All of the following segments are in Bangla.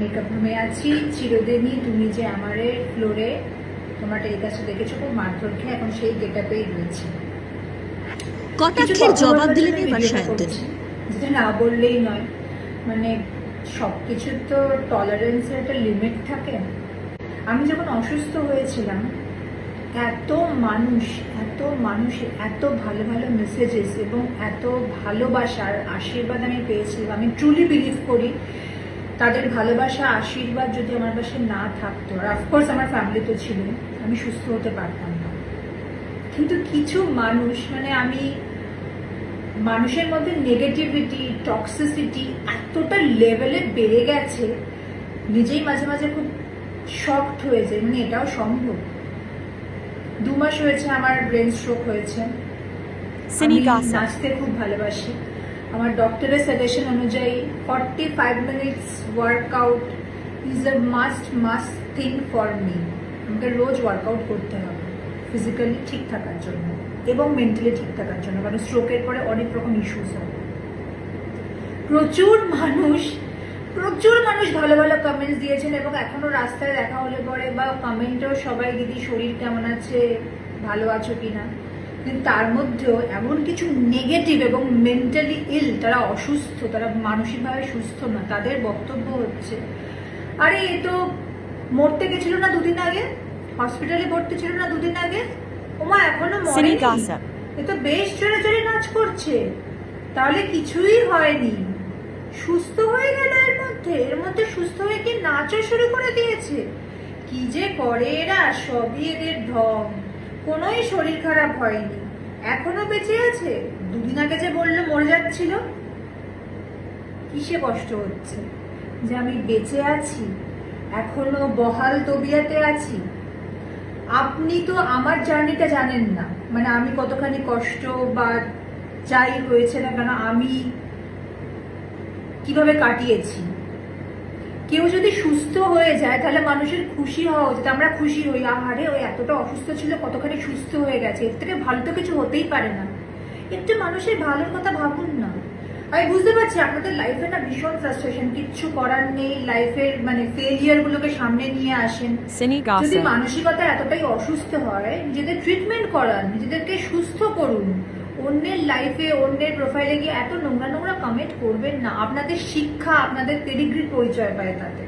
মেকআপ রুমে আছি। চিরদিনই তুমি যে আমারে ফ্লোরে তোমার টেলিকাস্টে দেখেছ খুব মারধর খেয়ে এখন সেই গেটাপেই রয়েছে। কটাক্ষের জবাব দিলেন এবার ভিডিও যেটা না বললেই নয় মানে সব কিছুর তো টলারেন্সের একটা লিমিট থাকে। আমি যখন অসুস্থ হয়েছিলাম এত মানুষ এত মানুষ এত ভালো ভালো মেসেজেস এবং এত ভালোবাসার আশীর্বাদ আমি পেয়েছিলাম। আমি ট্রুলি বিলিভ করি তাদের ভালোবাসা আশীর্বাদ যদি আমার পাশে না থাকতো আর অফকোর্স আমার ফ্যামিলি তো ছিল আমি সুস্থ হতে পারতাম না। কিন্তু কিছু মানুষ মানে আমি মানুষের মধ্যে নেগেটিভিটি টক্সিসিটি এতটা লেভেলে বেড়ে গেছে নিজেই মাঝে মাঝে খুব শকড হয়ে যায় মানে এটাও সম্ভব। দু মাস হয়েছে আমার ব্রেন স্ট্রোক হয়েছে। নাচতে খুব ভালোবাসি। আমার ডক্টরের সাজেশন অনুযায়ী forty five minutes workout is a must must thing for me আমাকে রোজ ওয়ার্কআউট করতে হবে ফিজিক্যালি ঠিক থাকার জন্য এবং মেন্টালি ঠিক থাকার জন্য, কারণ স্ট্রোকের পরে অনেক রকম ইস্যুস হয়। প্রচুর মানুষ প্রচুর মানুষ ভালো ভালো কমেন্টস দিয়েছেন এবং এখনও রাস্তায় দেখা হলে পরে বা কমেন্টেও সবাই, দিদি, শরীর কেমন আছে? ভালো আছো কিনা? কিন্তু তার মধ্যেও এমন কিছু নেগেটিভ এবং মেন্টালি ইল তারা অসুস্থ তারা মানসিকভাবে সুস্থ না তাদের বক্তব্য হচ্ছে আরে এ তো মরতে গেছিল না দুদিন আগে হসপিটালে ভর্তি ছিল না দুদিন আগে ওমা এখনও মরেনি। এ তো বেশ জোরে জোরে নাচ করছে তাহলে কিছুই হয়নি। সুস্থ হয়ে গেল এর মধ্যে এর মধ্যে সুস্থ হয়ে কি নাচও শুরু করে দিয়েছে? কি যে করে এরা সবই এদের ঢং। কোনোই শরীর খারাপ হয়নি। এখনও বেঁচে আছে? দুদিন আগে যে বলল মরে যাচ্ছিল। কিসে কষ্ট হচ্ছে? যে আমি বেঁচে আছি, এখনও বহাল তবিয়াতে আছি। আপনি তো আমার জার্নিটা জানেন না। মানে আমি কতখানি কষ্ট বা যাই হয়েছে না কেন, আমি কীভাবে কাটিয়েছি? কেউ যদি সুস্থ হয়ে যায় তাহলে মানুষের খুশি হওয়া উচিত। আমরা খুশি হই। আহারে ওই এতটা অসুস্থ ছিল কতখানি সুস্থ হয়ে গেছে। এর থেকে ভালো তো কিছু হতেই পারে না। একটু মানুষের ভালোর কথা ভাবুন না। আমি বুঝতে পারছি আপনাদের লাইফে না ভীষণ ফ্রাস্ট্রেশন কিচ্ছু করার নেই লাইফের মানে ফেলিয়ার গুলোকে সামনে নিয়ে আসেন। যদি মানসিকতা এতটাই অসুস্থ হয় নিজেদের ট্রিটমেন্ট করান নিজেদেরকে সুস্থ করুন। অন্যের লাইফে অন্যের প্রোফাইলে গিয়ে এত নোংরা নোংরা কমেন্ট করবেন না। আপনাদের শিক্ষা, আপনাদের পেডিগ্রি পরিচয় পায় তাতে।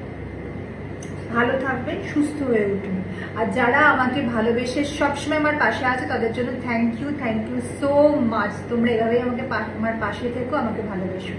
ভালো থাকবেন, সুস্থ হয়ে উঠুন আর যারা আমাকে ভালোবেসে সবসময় আমার পাশে আছে, তাদের জন্য thank you thank you so much তোমরা এভাবেই আমাকে আমার পাশে থেকো, আমাকে ভালোবেসো।